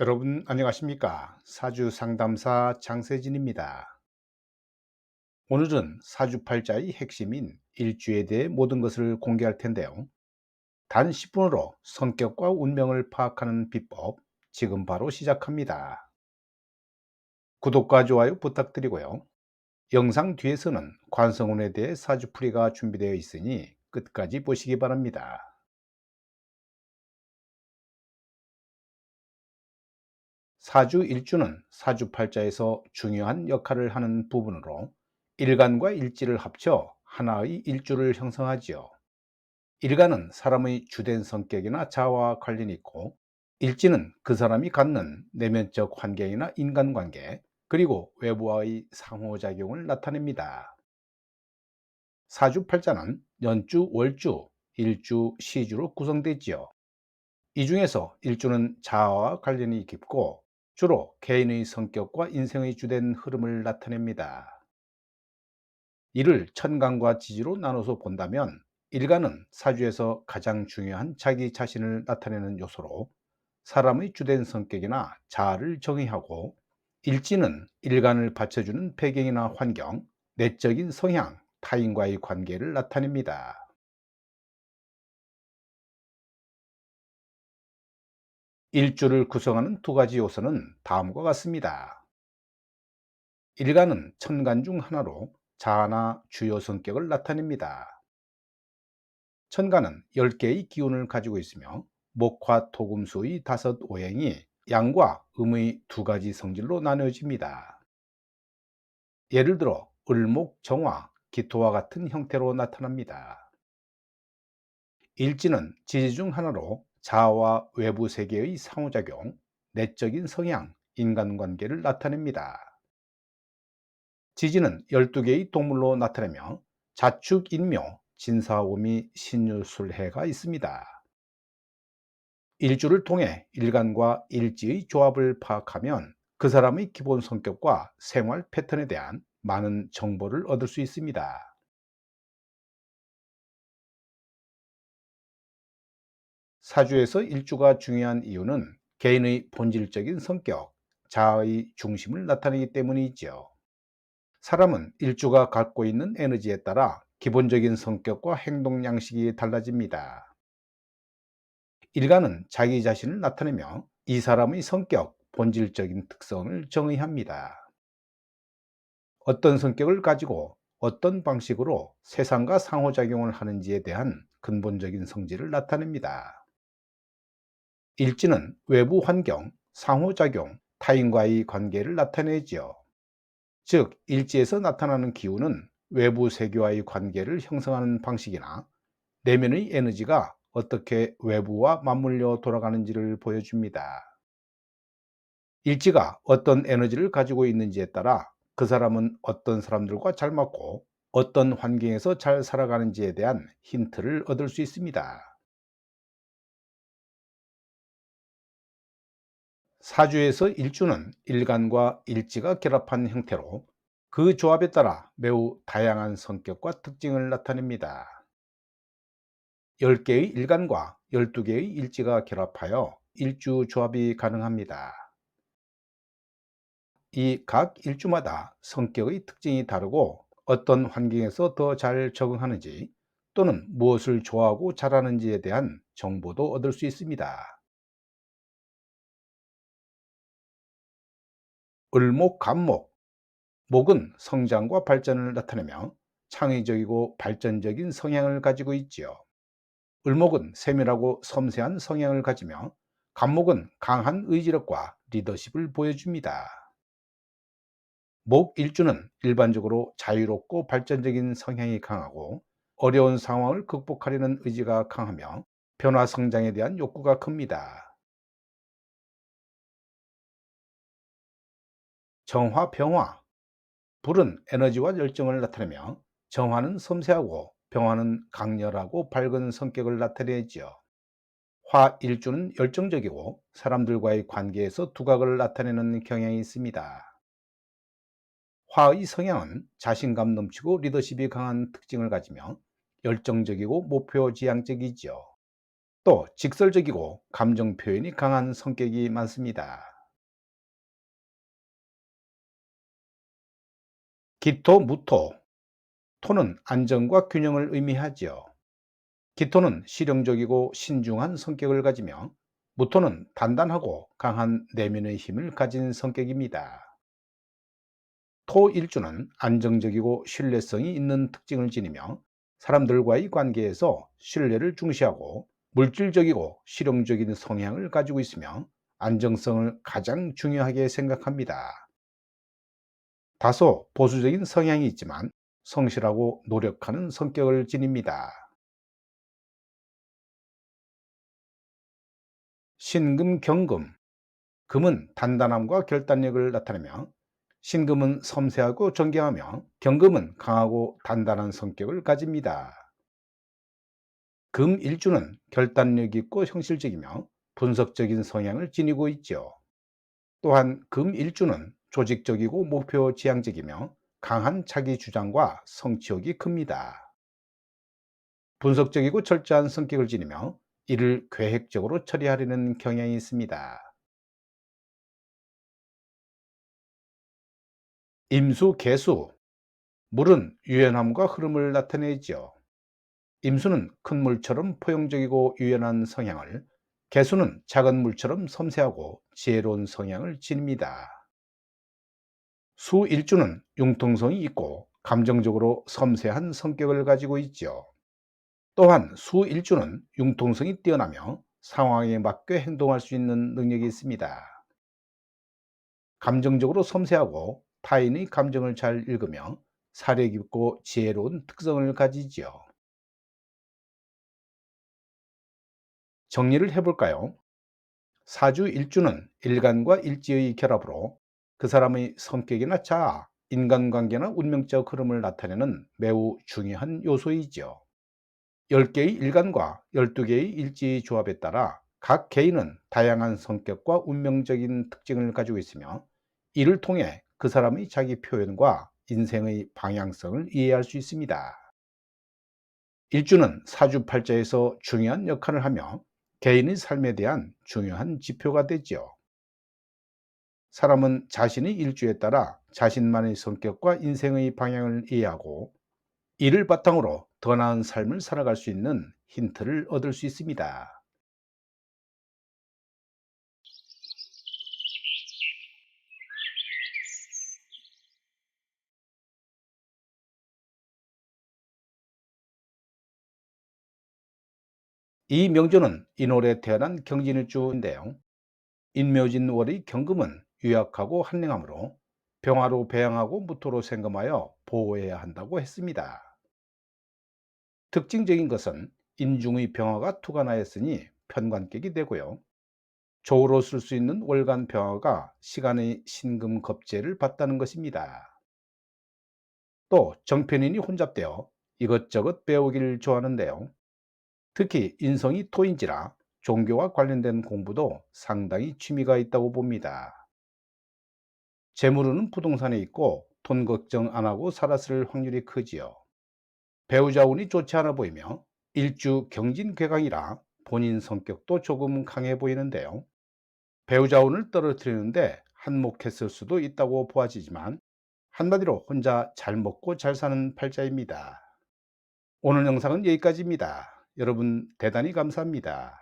여러분 안녕하십니까? 사주 상담사 장세진입니다. 오늘은 사주팔자의 핵심인 일주에 대해 모든 것을 공개할 텐데요. 단 10분으로 성격과 운명을 파악하는 비법 지금 바로 시작합니다. 구독과 좋아요 부탁드리고요. 영상 뒤에서는 관성운에 대해 사주풀이가 준비되어 있으니 끝까지 보시기 바랍니다 사주 일주는 사주 팔자에서 중요한 역할을 하는 부분으로 일간과 일지를 합쳐 하나의 일주를 형성하지요. 일간은 사람의 주된 성격이나 자아와 관련이 있고 일지는 그 사람이 갖는 내면적 환경이나 인간관계 그리고 외부와의 상호작용을 나타냅니다. 사주팔자는 연주, 월주, 일주, 시주로 구성되지요. 이 중에서 일주는 자아와 관련이 깊고 주로 개인의 성격과 인생의 주된 흐름을 나타냅니다. 이를 천간과 지지로 나눠서 본다면 일간은 사주에서 가장 중요한 자기 자신을 나타내는 요소로 사람의 주된 성격이나 자아를 정의하고 일지는 일간을 받쳐주는 배경이나 환경, 내적인 성향, 타인과의 관계를 나타냅니다. 일주를 구성하는 두 가지 요소는 다음과 같습니다. 일간은 천간 중 하나로 자아나 주요 성격을 나타냅니다. 천간은 10개의 기운을 가지고 있으며 목화 토금수의 다섯 오행이 양과 음의 두 가지 성질로 나뉘어집니다. 예를 들어 을목, 정화, 기토와 같은 형태로 나타납니다. 일지는 지지 중 하나로 자아와 외부 세계의 상호작용, 내적인 성향, 인간관계를 나타냅니다. 지지는 12개의 동물로 나타내며 자축, 인묘, 진사오미, 신유술해가 있습니다. 일주를 통해 일간과 일지의 조합을 파악하면 그 사람의 기본 성격과 생활 패턴에 대한 많은 정보를 얻을 수 있습니다. 사주에서 일주가 중요한 이유는 개인의 본질적인 성격, 자아의 중심을 나타내기 때문이지요. 사람은 일주가 갖고 있는 에너지에 따라 기본적인 성격과 행동 양식이 달라집니다. 일간은 자기 자신을 나타내며 이 사람의 성격, 본질적인 특성을 정의합니다. 어떤 성격을 가지고 어떤 방식으로 세상과 상호작용을 하는지에 대한 근본적인 성질을 나타냅니다. 일지는 외부 환경, 상호작용, 타인과의 관계를 나타내지요. 즉, 일지에서 나타나는 기운은 외부 세계와의 관계를 형성하는 방식이나 내면의 에너지가 어떻게 외부와 맞물려 돌아가는지를 보여줍니다. 일지가 어떤 에너지를 가지고 있는지에 따라 그 사람은 어떤 사람들과 잘 맞고 어떤 환경에서 잘 살아가는지에 대한 힌트를 얻을 수 있습니다. 사주에서 일주는 일간과 일지가 결합한 형태로 그 조합에 따라 매우 다양한 성격과 특징을 나타냅니다. 10개의 일간과 12개의 일지가 결합하여 일주 조합이 가능합니다. 이 각 일주마다 성격의 특징이 다르고 어떤 환경에서 더 잘 적응하는지 또는 무엇을 좋아하고 잘하는지에 대한 정보도 얻을 수 있습니다. 을목, 간목. 목은 성장과 발전을 나타내며 창의적이고 발전적인 성향을 가지고 있지요. 을목은 세밀하고 섬세한 성향을 가지며 간목은 강한 의지력과 리더십을 보여줍니다. 목 일주는 일반적으로 자유롭고 발전적인 성향이 강하고 어려운 상황을 극복하려는 의지가 강하며 변화 성장에 대한 욕구가 큽니다. 정화, 병화. 불은 에너지와 열정을 나타내며 정화는 섬세하고 병화는 강렬하고 밝은 성격을 나타내지요. 화 일주는 열정적이고 사람들과의 관계에서 두각을 나타내는 경향이 있습니다. 화의 성향은 자신감 넘치고 리더십이 강한 특징을 가지며 열정적이고 목표 지향적이지요. 또 직설적이고 감정 표현이 강한 성격이 많습니다. 기토, 무토. 토는 안정과 균형을 의미하지요. 기토는 실용적이고 신중한 성격을 가지며 무토는 단단하고 강한 내면의 힘을 가진 성격입니다. 토 일주는 안정적이고 신뢰성이 있는 특징을 지니며 사람들과의 관계에서 신뢰를 중시하고 물질적이고 실용적인 성향을 가지고 있으며 안정성을 가장 중요하게 생각합니다. 다소 보수적인 성향이 있지만 성실하고 노력하는 성격을 지닙니다. 신금, 경금. 금은 단단함과 결단력을 나타내며 신금은 섬세하고 정경하며 경금은 강하고 단단한 성격을 가집니다. 금 일주는 결단력 있고 형실적이며 분석적인 성향을 지니고 있죠. 또한 금 일주는 조직적이고 목표 지향적이며 강한 자기 주장과 성취욕이 큽니다. 분석적이고 철저한 성격을 지니며 이를 계획적으로 처리하려는 경향이 있습니다. 임수, 개수. 물은 유연함과 흐름을 나타내지요. 임수는 큰 물처럼 포용적이고 유연한 성향을, 개수는 작은 물처럼 섬세하고 지혜로운 성향을 지닙니다. 수 일주는 융통성이 있고 감정적으로 섬세한 성격을 가지고 있지요. 또한 수 일주는 융통성이 뛰어나며 상황에 맞게 행동할 수 있는 능력이 있습니다. 감정적으로 섬세하고 타인의 감정을 잘 읽으며 사려 깊고 지혜로운 특성을 가지지요. 정리를 해볼까요? 사주 일주는 일간과 일지의 결합으로 그 사람의 성격이나 자아, 인간관계나 운명적 흐름을 나타내는 매우 중요한 요소이죠. 10개의 일간과 12개의 일지의 조합에 따라 각 개인은 다양한 성격과 운명적인 특징을 가지고 있으며 이를 통해 그 사람의 자기 표현과 인생의 방향성을 이해할 수 있습니다. 일주는 사주팔자에서 중요한 역할을 하며 개인의 삶에 대한 중요한 지표가 되지요. 사람은 자신의 일주에 따라 자신만의 성격과 인생의 방향을 이해하고 이를 바탕으로 더 나은 삶을 살아갈 수 있는 힌트를 얻을 수 있습니다. 이 명조는 인월에 태어난 경진일주인데요. 인묘진월의 경금은 유약하고 한랭하므로 병화로 배양하고 무토로 생금하여 보호해야 한다고 했습니다. 특징적인 것은 인중의 병화가 투간하였으니 편관격이 되고요. 조로 쓸 수 있는 월간 병화가 시간의 신금 겁제를 받다는 것입니다. 또 정편인이 혼잡되어 이것저것 배우기를 좋아하는데요. 특히 인성이 토인지라 종교와 관련된 공부도 상당히 취미가 있다고 봅니다. 재물은 부동산에 있고 돈 걱정 안 하고 살았을 확률이 크지요. 배우자 운이 좋지 않아 보이며 일주 경진괴강이라 본인 성격도 조금 강해 보이는데요. 배우자 운을 떨어뜨리는데 한몫했을 수도 있다고 보아지지만 한마디로 혼자 잘 먹고 잘 사는 팔자입니다. 오늘 영상은 여기까지입니다. 여러분 대단히 감사합니다.